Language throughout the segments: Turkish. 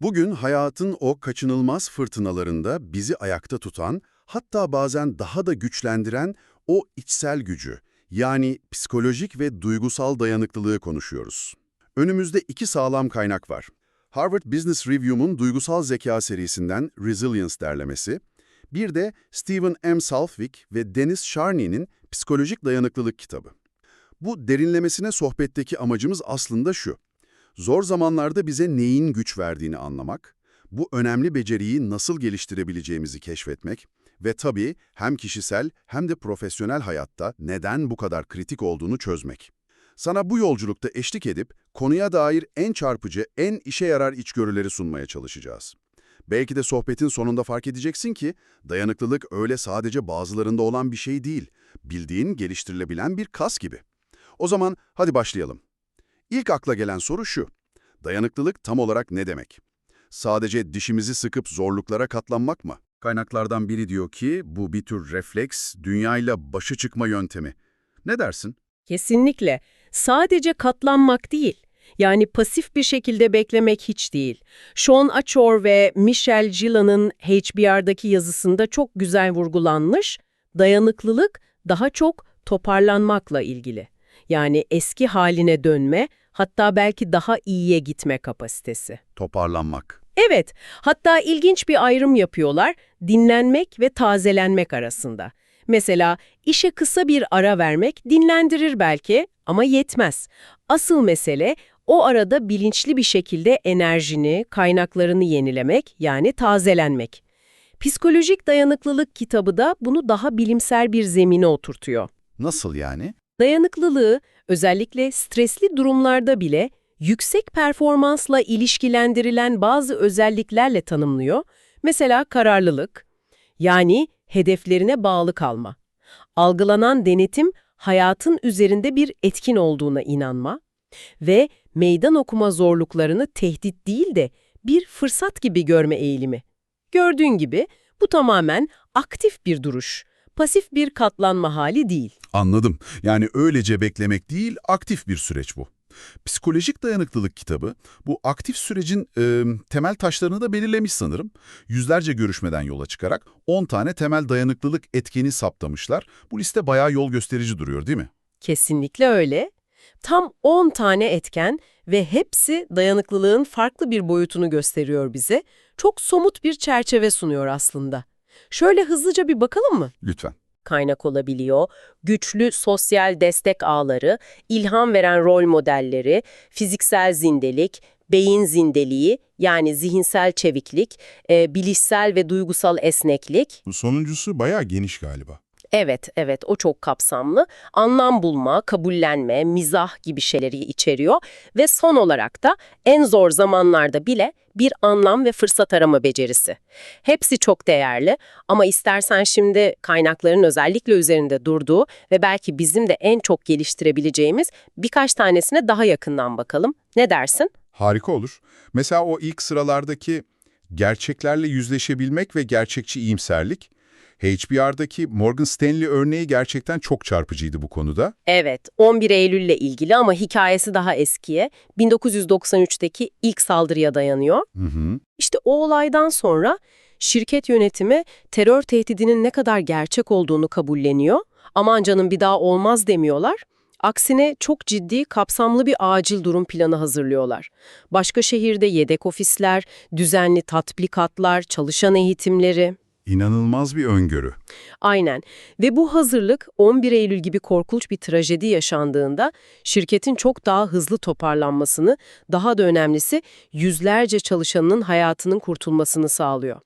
Bugün hayatın o kaçınılmaz fırtınalarında bizi ayakta tutan, hatta bazen daha da güçlendiren o içsel gücü, yani psikolojik ve duygusal dayanıklılığı konuşuyoruz. Önümüzde iki sağlam kaynak var. Harvard Business Review'un duygusal zeka serisinden Resilience derlemesi, bir de Stephen M. Saltwick ve Dennis Charney'nin Psikolojik Dayanıklılık kitabı. Bu derinlemesine sohbetteki amacımız aslında şu. Zor zamanlarda bize neyin güç verdiğini anlamak, bu önemli beceriyi nasıl geliştirebileceğimizi keşfetmek ve tabii hem kişisel hem de profesyonel hayatta neden bu kadar kritik olduğunu çözmek. Sana bu yolculukta eşlik edip konuya dair en çarpıcı, en işe yarar içgörüleri sunmaya çalışacağız. Belki de sohbetin sonunda fark edeceksin ki dayanıklılık öyle sadece bazılarında olan bir şey değil, bildiğin geliştirilebilen bir kas gibi. O zaman hadi başlayalım. İlk akla gelen soru şu. Dayanıklılık tam olarak ne demek? Sadece dişimizi sıkıp zorluklara katlanmak mı? Kaynaklardan biri diyor ki bu bir tür refleks, dünyayla başa çıkma yöntemi. Ne dersin? Kesinlikle. Sadece katlanmak değil. Yani pasif bir şekilde beklemek hiç değil. Sean Achor ve Michelle Gillan'ın HBR'daki yazısında çok güzel vurgulanmış, dayanıklılık daha çok toparlanmakla ilgili. Yani eski haline dönme, hatta belki daha iyiye gitme kapasitesi. Toparlanmak. Evet, hatta ilginç bir ayrım yapıyorlar, dinlenmek ve tazelenmek arasında. Mesela işe kısa bir ara vermek dinlendirir belki ama yetmez. Asıl mesele o arada bilinçli bir şekilde enerjini, kaynaklarını yenilemek yani tazelenmek. Psikolojik Dayanıklılık kitabı da bunu daha bilimsel bir zemine oturtuyor. Nasıl yani? Dayanıklılığı özellikle stresli durumlarda bile yüksek performansla ilişkilendirilen bazı özelliklerle tanımlıyor. Mesela kararlılık, yani hedeflerine bağlı kalma. Algılanan denetim, hayatın üzerinde bir etkin olduğuna inanma ve meydan okuma zorluklarını tehdit değil de bir fırsat gibi görme eğilimi. Gördüğün gibi bu tamamen aktif bir duruş, pasif bir katlanma hali değil. Anladım. Yani öylece beklemek değil, aktif bir süreç bu. Psikolojik Dayanıklılık kitabı bu aktif sürecin e, temel taşlarını da belirlemiş sanırım. Yüzlerce görüşmeden yola çıkarak 10 tane temel dayanıklılık etkeni saptamışlar. Bu liste bayağı yol gösterici duruyor değil mi? Kesinlikle öyle. Tam 10 tane etken ve hepsi dayanıklılığın farklı bir boyutunu gösteriyor bize. Çok somut bir çerçeve sunuyor aslında. Şöyle hızlıca bir bakalım mı? Lütfen. kaynak olabiliyor. Güçlü sosyal destek ağları, ilham veren rol modelleri, fiziksel zindelik, beyin zindeliği yani zihinsel çeviklik, e, bilişsel ve duygusal esneklik. Bu sonuncusu bayağı geniş galiba. Evet, evet o çok kapsamlı. Anlam bulma, kabullenme, mizah gibi şeyleri içeriyor ve son olarak da en zor zamanlarda bile bir anlam ve fırsat arama becerisi. Hepsi çok değerli ama istersen şimdi kaynakların özellikle üzerinde durduğu ve belki bizim de en çok geliştirebileceğimiz birkaç tanesine daha yakından bakalım. Ne dersin? Harika olur. Mesela o ilk sıralardaki gerçeklerle yüzleşebilmek ve gerçekçi iyimserlik, HBR'daki Morgan Stanley örneği gerçekten çok çarpıcıydı bu konuda. Evet, 11 Eylül'le ilgili ama hikayesi daha eskiye, 1993'teki ilk saldırıya dayanıyor. Hı hı. İşte o olaydan sonra şirket yönetimi terör tehdidinin ne kadar gerçek olduğunu kabulleniyor. Aman canım bir daha olmaz demiyorlar. Aksine çok ciddi, kapsamlı bir acil durum planı hazırlıyorlar. Başka şehirde yedek ofisler, düzenli tatbikatlar, çalışan eğitimleri. İnanılmaz bir öngörü. Aynen. Ve bu hazırlık 11 Eylül gibi korkunç bir trajedi yaşandığında şirketin çok daha hızlı toparlanmasını, daha da önemlisi yüzlerce çalışanının hayatının kurtulmasını sağlıyor.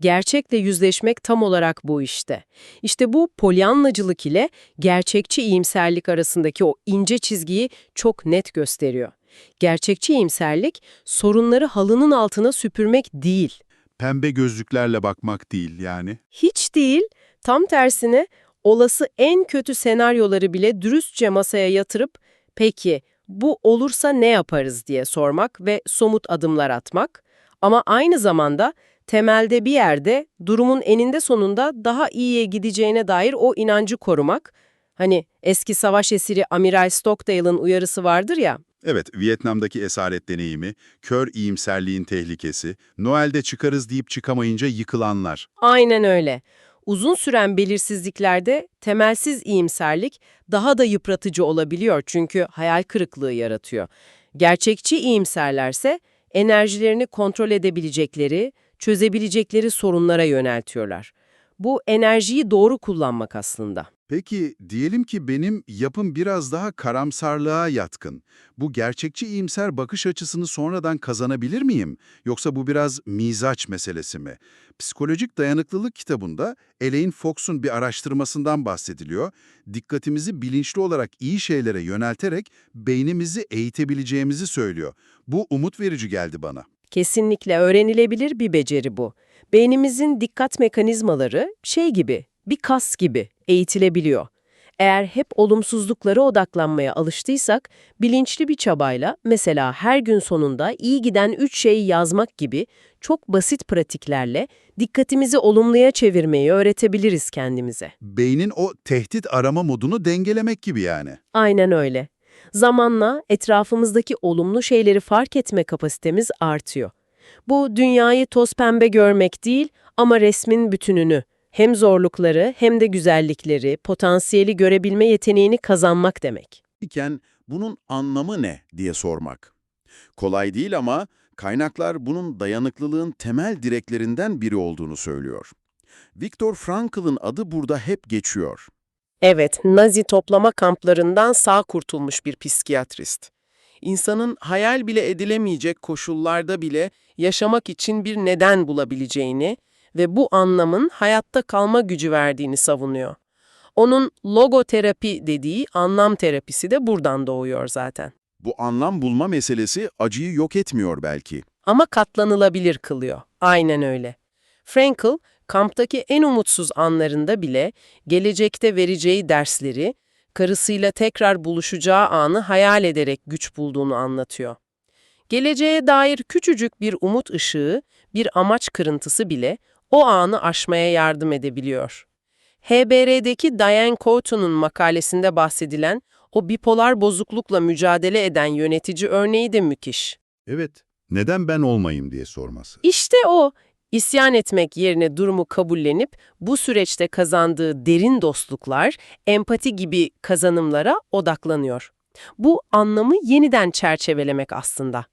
Gerçekle yüzleşmek tam olarak bu işte. İşte bu polyanlacılık ile gerçekçi iyimserlik arasındaki o ince çizgiyi çok net gösteriyor. Gerçekçi iyimserlik sorunları halının altına süpürmek değil. Pembe gözlüklerle bakmak değil yani. Hiç değil, tam tersine olası en kötü senaryoları bile dürüstçe masaya yatırıp peki bu olursa ne yaparız diye sormak ve somut adımlar atmak ama aynı zamanda temelde bir yerde durumun eninde sonunda daha iyiye gideceğine dair o inancı korumak. Hani eski savaş esiri Amiral Stockdale'ın uyarısı vardır ya, Evet, Vietnam'daki esaret deneyimi, kör iyimserliğin tehlikesi, Noel'de çıkarız deyip çıkamayınca yıkılanlar. Aynen öyle. Uzun süren belirsizliklerde temelsiz iyimserlik daha da yıpratıcı olabiliyor çünkü hayal kırıklığı yaratıyor. Gerçekçi iyimserlerse enerjilerini kontrol edebilecekleri, çözebilecekleri sorunlara yöneltiyorlar. Bu enerjiyi doğru kullanmak aslında. Peki, diyelim ki benim yapım biraz daha karamsarlığa yatkın. Bu gerçekçi iyimser bakış açısını sonradan kazanabilir miyim? Yoksa bu biraz mizaç meselesi mi? Psikolojik Dayanıklılık kitabında Elaine Fox'un bir araştırmasından bahsediliyor. Dikkatimizi bilinçli olarak iyi şeylere yönelterek beynimizi eğitebileceğimizi söylüyor. Bu umut verici geldi bana. Kesinlikle öğrenilebilir bir beceri bu. Beynimizin dikkat mekanizmaları şey gibi, bir kas gibi eğitilebiliyor. Eğer hep olumsuzluklara odaklanmaya alıştıysak, bilinçli bir çabayla mesela her gün sonunda iyi giden üç şeyi yazmak gibi çok basit pratiklerle dikkatimizi olumluya çevirmeyi öğretebiliriz kendimize. Beynin o tehdit arama modunu dengelemek gibi yani. Aynen öyle. Zamanla etrafımızdaki olumlu şeyleri fark etme kapasitemiz artıyor. Bu dünyayı toz pembe görmek değil ama resmin bütününü, hem zorlukları hem de güzellikleri, potansiyeli görebilme yeteneğini kazanmak demek. iken bunun anlamı ne diye sormak. Kolay değil ama kaynaklar bunun dayanıklılığın temel direklerinden biri olduğunu söylüyor. Viktor Frankl'ın adı burada hep geçiyor. Evet, Nazi toplama kamplarından sağ kurtulmuş bir psikiyatrist. İnsanın hayal bile edilemeyecek koşullarda bile yaşamak için bir neden bulabileceğini ve bu anlamın hayatta kalma gücü verdiğini savunuyor. Onun logoterapi dediği anlam terapisi de buradan doğuyor zaten. Bu anlam bulma meselesi acıyı yok etmiyor belki. Ama katlanılabilir kılıyor. Aynen öyle. Frankl, kamptaki en umutsuz anlarında bile gelecekte vereceği dersleri, karısıyla tekrar buluşacağı anı hayal ederek güç bulduğunu anlatıyor. Geleceğe dair küçücük bir umut ışığı, bir amaç kırıntısı bile o anı aşmaya yardım edebiliyor. HBR'deki Diane Coutu'nun makalesinde bahsedilen o bipolar bozuklukla mücadele eden yönetici örneği de müthiş. Evet, neden ben olmayayım diye sorması. İşte o, isyan etmek yerine durumu kabullenip bu süreçte kazandığı derin dostluklar, empati gibi kazanımlara odaklanıyor. Bu anlamı yeniden çerçevelemek aslında.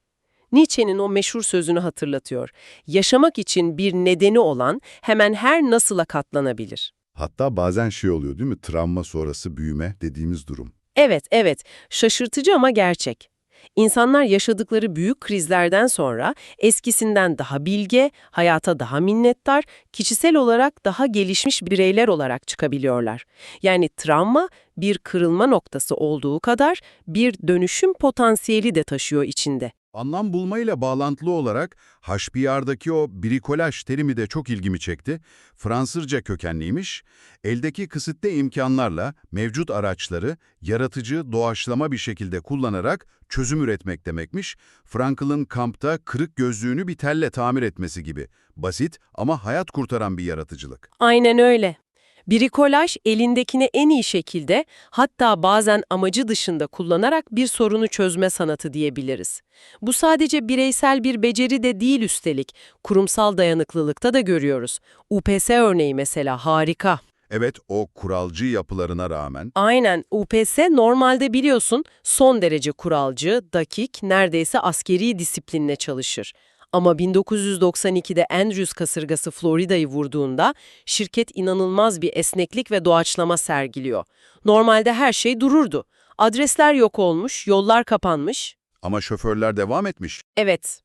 Nietzsche'nin o meşhur sözünü hatırlatıyor. Yaşamak için bir nedeni olan hemen her nasıla katlanabilir. Hatta bazen şey oluyor değil mi? Travma sonrası büyüme dediğimiz durum. Evet, evet. Şaşırtıcı ama gerçek. İnsanlar yaşadıkları büyük krizlerden sonra eskisinden daha bilge, hayata daha minnettar, kişisel olarak daha gelişmiş bireyler olarak çıkabiliyorlar. Yani travma bir kırılma noktası olduğu kadar bir dönüşüm potansiyeli de taşıyor içinde. Anlam bulmayla bağlantılı olarak HBR'daki o brikolaj terimi de çok ilgimi çekti. Fransızca kökenliymiş. Eldeki kısıtlı imkanlarla mevcut araçları yaratıcı, doğaçlama bir şekilde kullanarak çözüm üretmek demekmiş. Frankl'ın kampta kırık gözlüğünü bir telle tamir etmesi gibi. Basit ama hayat kurtaran bir yaratıcılık. Aynen öyle. Brikolaj elindekini en iyi şekilde hatta bazen amacı dışında kullanarak bir sorunu çözme sanatı diyebiliriz. Bu sadece bireysel bir beceri de değil üstelik, kurumsal dayanıklılıkta da görüyoruz. UPS örneği mesela harika. Evet, o kuralcı yapılarına rağmen Aynen UPS normalde biliyorsun son derece kuralcı, dakik, neredeyse askeri disiplinle çalışır. Ama 1992'de Andrews kasırgası Florida'yı vurduğunda şirket inanılmaz bir esneklik ve doğaçlama sergiliyor. Normalde her şey dururdu. Adresler yok olmuş, yollar kapanmış. ama şoförler devam etmiş. Evet,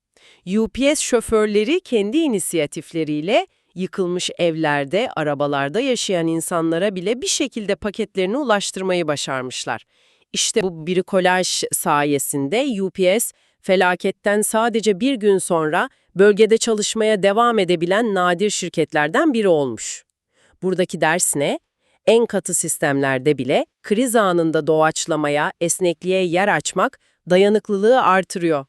UPS şoförleri kendi inisiyatifleriyle yıkılmış evlerde, arabalarda yaşayan insanlara bile bir şekilde paketlerini ulaştırmayı başarmışlar. İşte bu brikolaj sayesinde UPS, felaketten sadece bir gün sonra bölgede çalışmaya devam edebilen nadir şirketlerden biri olmuş. Buradaki ders ne? En katı sistemlerde bile kriz anında doğaçlamaya, esnekliğe yer açmak dayanıklılığı artırıyor.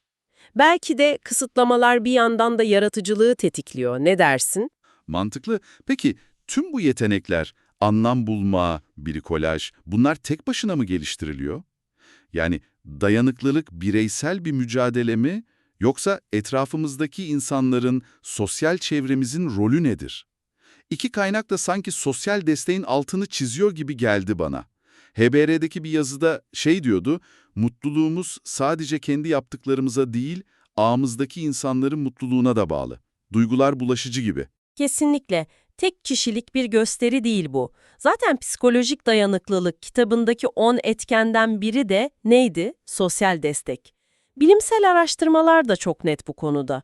Belki de kısıtlamalar bir yandan da yaratıcılığı tetikliyor. Ne dersin? Mantıklı. Peki tüm bu yetenekler, anlam bulma, brikolaj, bunlar tek başına mı geliştiriliyor? Yani dayanıklılık bireysel bir mücadele mi yoksa etrafımızdaki insanların, sosyal çevremizin rolü nedir? İki kaynak da sanki sosyal desteğin altını çiziyor gibi geldi bana. HBR'deki bir yazıda şey diyordu, mutluluğumuz sadece kendi yaptıklarımıza değil, ağımızdaki insanların mutluluğuna da bağlı. Duygular bulaşıcı gibi. Kesinlikle. Tek kişilik bir gösteri değil bu. Zaten psikolojik dayanıklılık kitabındaki 10 etkenden biri de neydi? Sosyal destek. Bilimsel araştırmalar da çok net bu konuda.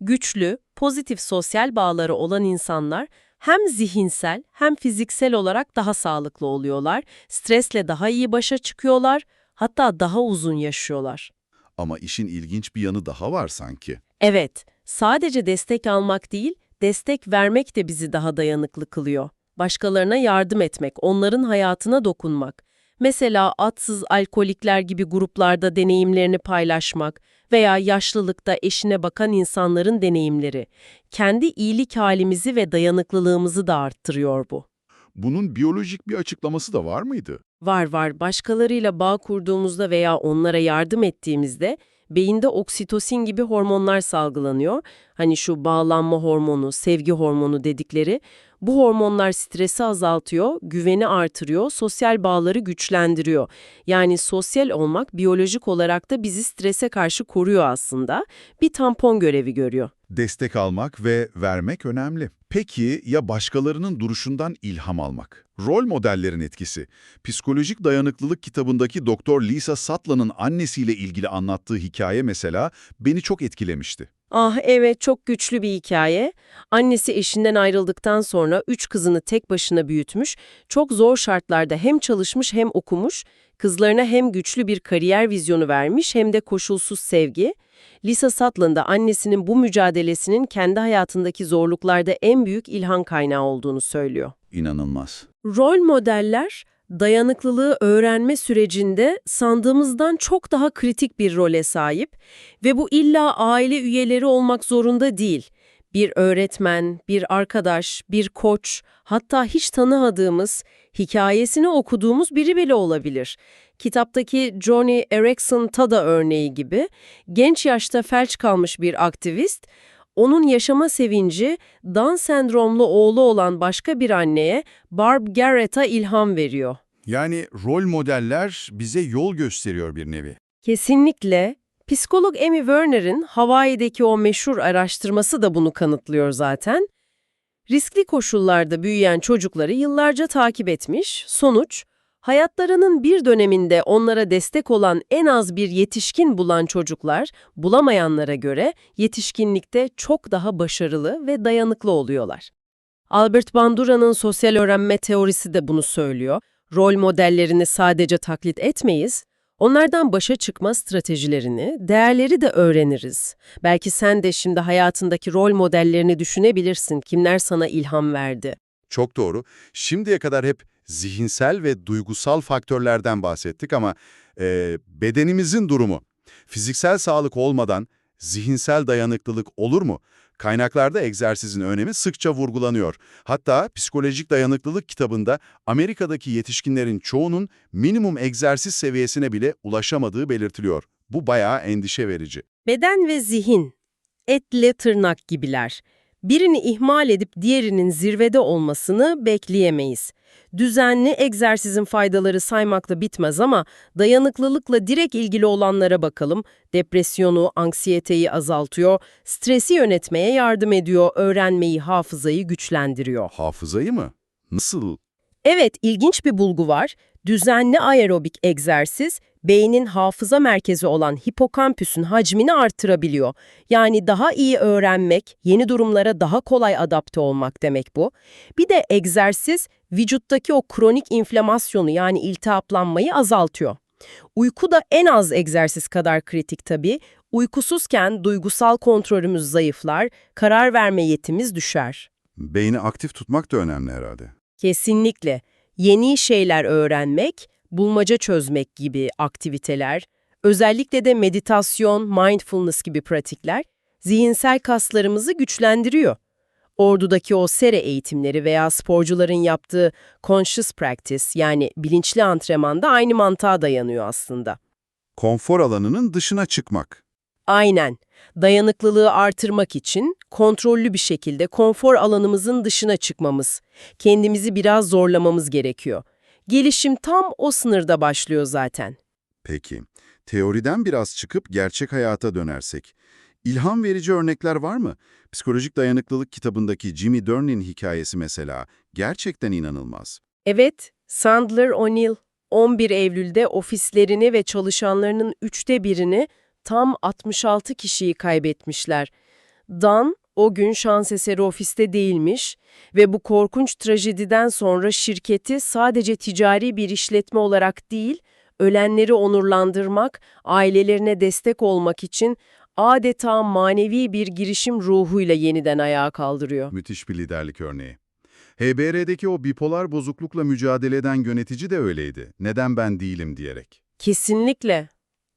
Güçlü, pozitif sosyal bağları olan insanlar hem zihinsel hem fiziksel olarak daha sağlıklı oluyorlar, stresle daha iyi başa çıkıyorlar, hatta daha uzun yaşıyorlar. Ama işin ilginç bir yanı daha var sanki. Evet, sadece destek almak değil, destek vermek de bizi daha dayanıklı kılıyor. Başkalarına yardım etmek, onların hayatına dokunmak. Mesela atsız alkolikler gibi gruplarda deneyimlerini paylaşmak veya yaşlılıkta eşine bakan insanların deneyimleri. Kendi iyilik halimizi ve dayanıklılığımızı da arttırıyor bu. Bunun biyolojik bir açıklaması da var mıydı? Var var. Başkalarıyla bağ kurduğumuzda veya onlara yardım ettiğimizde beyinde oksitosin gibi hormonlar salgılanıyor. Hani şu bağlanma hormonu, sevgi hormonu dedikleri. Bu hormonlar stresi azaltıyor, güveni artırıyor, sosyal bağları güçlendiriyor. Yani sosyal olmak biyolojik olarak da bizi strese karşı koruyor aslında. Bir tampon görevi görüyor. Destek almak ve vermek önemli. Peki ya başkalarının duruşundan ilham almak? Rol modellerin etkisi. Psikolojik Dayanıklılık kitabındaki Doktor Lisa Satlan'ın annesiyle ilgili anlattığı hikaye mesela beni çok etkilemişti. Ah evet çok güçlü bir hikaye. Annesi eşinden ayrıldıktan sonra üç kızını tek başına büyütmüş, çok zor şartlarda hem çalışmış hem okumuş, kızlarına hem güçlü bir kariyer vizyonu vermiş hem de koşulsuz sevgi. Lisa Sutland da annesinin bu mücadelesinin kendi hayatındaki zorluklarda en büyük ilham kaynağı olduğunu söylüyor. İnanılmaz. Rol modeller, dayanıklılığı öğrenme sürecinde sandığımızdan çok daha kritik bir role sahip ve bu illa aile üyeleri olmak zorunda değil. Bir öğretmen, bir arkadaş, bir koç, hatta hiç tanımadığımız, hikayesini okuduğumuz biri bile olabilir. Kitaptaki Johnny Erickson Tada örneği gibi genç yaşta felç kalmış bir aktivist, onun yaşama sevinci Down sendromlu oğlu olan başka bir anneye Barb Garrett'a ilham veriyor. Yani rol modeller bize yol gösteriyor bir nevi. Kesinlikle. Psikolog Amy Werner'in Hawaii'deki o meşhur araştırması da bunu kanıtlıyor zaten. Riskli koşullarda büyüyen çocukları yıllarca takip etmiş, sonuç, hayatlarının bir döneminde onlara destek olan en az bir yetişkin bulan çocuklar, bulamayanlara göre yetişkinlikte çok daha başarılı ve dayanıklı oluyorlar. Albert Bandura'nın sosyal öğrenme teorisi de bunu söylüyor. Rol modellerini sadece taklit etmeyiz, onlardan başa çıkma stratejilerini, değerleri de öğreniriz. Belki sen de şimdi hayatındaki rol modellerini düşünebilirsin, kimler sana ilham verdi. Çok doğru. Şimdiye kadar hep zihinsel ve duygusal faktörlerden bahsettik ama e, bedenimizin durumu, fiziksel sağlık olmadan zihinsel dayanıklılık olur mu? Kaynaklarda egzersizin önemi sıkça vurgulanıyor. Hatta Psikolojik Dayanıklılık kitabında Amerika'daki yetişkinlerin çoğunun minimum egzersiz seviyesine bile ulaşamadığı belirtiliyor. Bu bayağı endişe verici. Beden ve zihin, etle tırnak gibiler. Birini ihmal edip diğerinin zirvede olmasını bekleyemeyiz. Düzenli egzersizin faydaları saymakla bitmez ama dayanıklılıkla direkt ilgili olanlara bakalım. Depresyonu, anksiyeteyi azaltıyor, stresi yönetmeye yardım ediyor, öğrenmeyi, hafızayı güçlendiriyor. Hafızayı mı? Nasıl? Evet, ilginç bir bulgu var. Düzenli aerobik egzersiz, beynin hafıza merkezi olan hipokampüsün hacmini artırabiliyor. Yani daha iyi öğrenmek, yeni durumlara daha kolay adapte olmak demek bu. Bir de egzersiz, vücuttaki o kronik inflamasyonu yani iltihaplanmayı azaltıyor. Uyku da en az egzersiz kadar kritik tabii. Uykusuzken duygusal kontrolümüz zayıflar, karar verme yetimiz düşer. Beyni aktif tutmak da önemli herhalde. Kesinlikle. Yeni şeyler öğrenmek, bulmaca çözmek gibi aktiviteler, özellikle de meditasyon, mindfulness gibi pratikler zihinsel kaslarımızı güçlendiriyor. Ordudaki o sere eğitimleri veya sporcuların yaptığı conscious practice yani bilinçli antrenman da aynı mantığa dayanıyor aslında. konfor alanının dışına çıkmak. Aynen. Dayanıklılığı artırmak için kontrollü bir şekilde konfor alanımızın dışına çıkmamız, kendimizi biraz zorlamamız gerekiyor. Gelişim tam o sınırda başlıyor zaten. Peki, teoriden biraz çıkıp gerçek hayata dönersek. İlham verici örnekler var mı? Psikolojik Dayanıklılık kitabındaki Jimmy Durn'in hikayesi mesela gerçekten inanılmaz. Evet, Sandler O'Neill 11 Eylül'de ofislerini ve çalışanlarının üçte birini tam 66 kişiyi kaybetmişler. Dan o gün şans eseri ofiste değilmiş ve bu korkunç trajediden sonra şirketi sadece ticari bir işletme olarak değil, ölenleri onurlandırmak, ailelerine destek olmak için adeta manevi bir girişim ruhuyla yeniden ayağa kaldırıyor. Müthiş bir liderlik örneği. HBR'deki o bipolar bozuklukla mücadele eden yönetici de öyleydi. Neden ben değilim diyerek. Kesinlikle.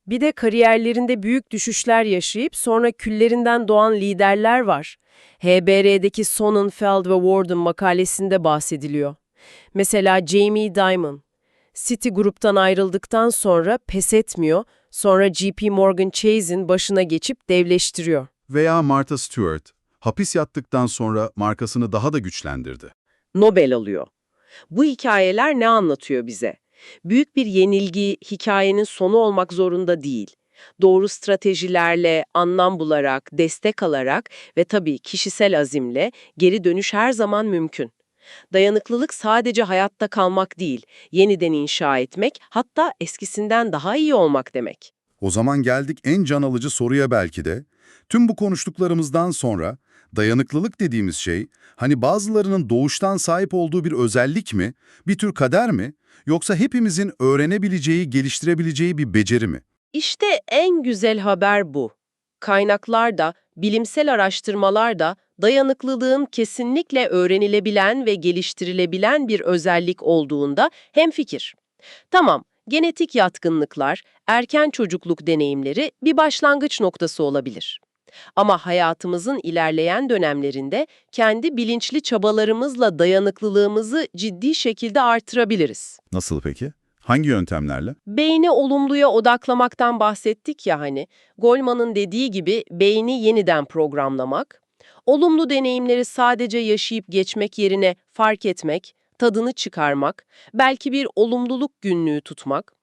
Bir de kariyerlerinde büyük düşüşler yaşayıp sonra küllerinden doğan liderler var. HBR'deki Sonnenfeld ve Warden makalesinde bahsediliyor. Mesela Jamie Dimon. Citigroup'tan ayrıldıktan sonra pes etmiyor, sonra JP Morgan Chase'in başına geçip devleştiriyor. Veya Martha Stewart, hapis yattıktan sonra markasını daha da güçlendirdi. Nobel alıyor. Bu hikayeler ne anlatıyor bize? Büyük bir yenilgi hikayenin sonu olmak zorunda değil. Doğru stratejilerle, anlam bularak, destek alarak ve tabii kişisel azimle geri dönüş her zaman mümkün. Dayanıklılık sadece hayatta kalmak değil, yeniden inşa etmek, hatta eskisinden daha iyi olmak demek. O zaman geldik en can alıcı soruya belki de. Tüm bu konuştuklarımızdan sonra dayanıklılık dediğimiz şey hani bazılarının doğuştan sahip olduğu bir özellik mi, bir tür kader mi, yoksa hepimizin öğrenebileceği, geliştirebileceği bir beceri mi? İşte en güzel haber bu. Kaynaklar da, bilimsel araştırmalar da dayanıklılığın kesinlikle öğrenilebilen ve geliştirilebilen bir özellik olduğunda hemfikir. Tamam, genetik yatkınlıklar, erken çocukluk deneyimleri bir başlangıç noktası olabilir. Ama hayatımızın ilerleyen dönemlerinde kendi bilinçli çabalarımızla dayanıklılığımızı ciddi şekilde artırabiliriz. Nasıl peki? Hangi yöntemlerle? Beyni olumluya odaklamaktan bahsettik ya hani. Goleman'ın dediği gibi beyni yeniden programlamak, olumlu deneyimleri sadece yaşayıp geçmek yerine fark etmek, tadını çıkarmak, belki bir olumluluk günlüğü tutmak,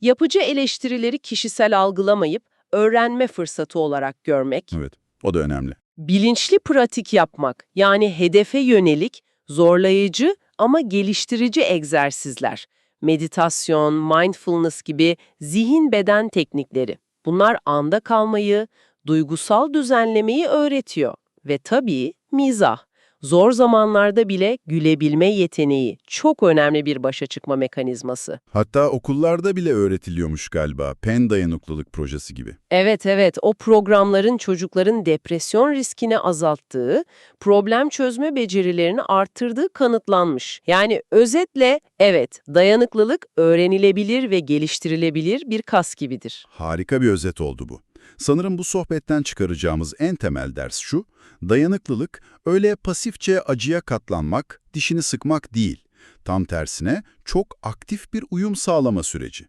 yapıcı eleştirileri kişisel algılamayıp öğrenme fırsatı olarak görmek, Evet, o da önemli. bilinçli pratik yapmak yani hedefe yönelik, zorlayıcı ama geliştirici egzersizler, meditasyon, mindfulness gibi zihin beden teknikleri. Bunlar anda kalmayı, duygusal düzenlemeyi öğretiyor. Ve tabii mizah. Zor zamanlarda bile gülebilme yeteneği çok önemli bir başa çıkma mekanizması. Hatta okullarda bile öğretiliyormuş galiba, PEN dayanıklılık projesi gibi. Evet evet o programların çocukların depresyon riskini azalttığı, problem çözme becerilerini arttırdığı kanıtlanmış. Yani özetle evet dayanıklılık öğrenilebilir ve geliştirilebilir bir kas gibidir. Harika bir özet oldu bu. Sanırım bu sohbetten çıkaracağımız en temel ders şu, dayanıklılık öyle pasifçe acıya katlanmak, dişini sıkmak değil. Tam tersine çok aktif bir uyum sağlama süreci.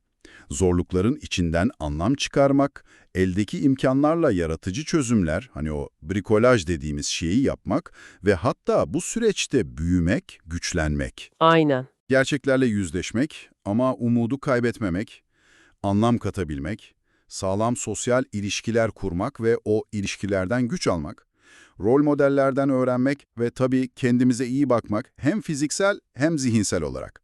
Zorlukların içinden anlam çıkarmak, eldeki imkanlarla yaratıcı çözümler, hani o brikolaj dediğimiz şeyi yapmak ve hatta bu süreçte büyümek, güçlenmek. Aynen. Gerçeklerle yüzleşmek ama umudu kaybetmemek, anlam katabilmek, sağlam sosyal ilişkiler kurmak ve o ilişkilerden güç almak, rol modellerden öğrenmek ve tabii kendimize iyi bakmak hem fiziksel hem zihinsel olarak.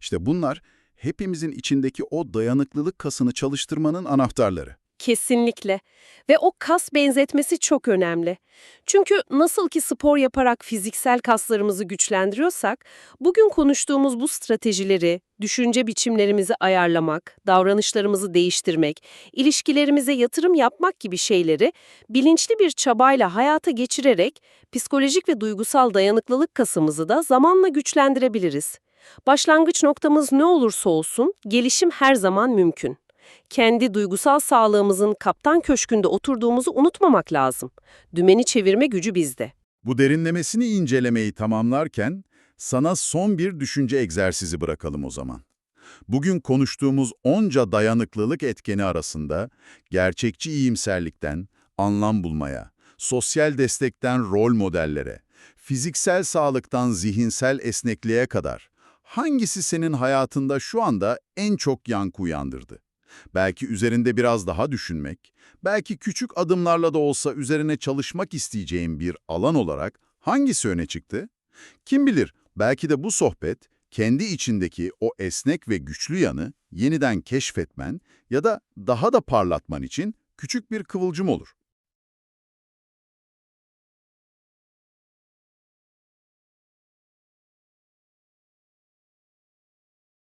İşte bunlar hepimizin içindeki o dayanıklılık kasını çalıştırmanın anahtarları. Kesinlikle. Ve o kas benzetmesi çok önemli. Çünkü nasıl ki spor yaparak fiziksel kaslarımızı güçlendiriyorsak, bugün konuştuğumuz bu stratejileri, düşünce biçimlerimizi ayarlamak, davranışlarımızı değiştirmek, ilişkilerimize yatırım yapmak gibi şeyleri bilinçli bir çabayla hayata geçirerek psikolojik ve duygusal dayanıklılık kasımızı da zamanla güçlendirebiliriz. Başlangıç noktamız ne olursa olsun gelişim her zaman mümkün kendi duygusal sağlığımızın kaptan köşkünde oturduğumuzu unutmamak lazım. Dümeni çevirme gücü bizde. Bu derinlemesini incelemeyi tamamlarken sana son bir düşünce egzersizi bırakalım o zaman. Bugün konuştuğumuz onca dayanıklılık etkeni arasında gerçekçi iyimserlikten anlam bulmaya, sosyal destekten rol modellere, fiziksel sağlıktan zihinsel esnekliğe kadar hangisi senin hayatında şu anda en çok yankı uyandırdı? Belki üzerinde biraz daha düşünmek, belki küçük adımlarla da olsa üzerine çalışmak isteyeceğin bir alan olarak hangisi öne çıktı? Kim bilir, belki de bu sohbet kendi içindeki o esnek ve güçlü yanı yeniden keşfetmen ya da daha da parlatman için küçük bir kıvılcım olur.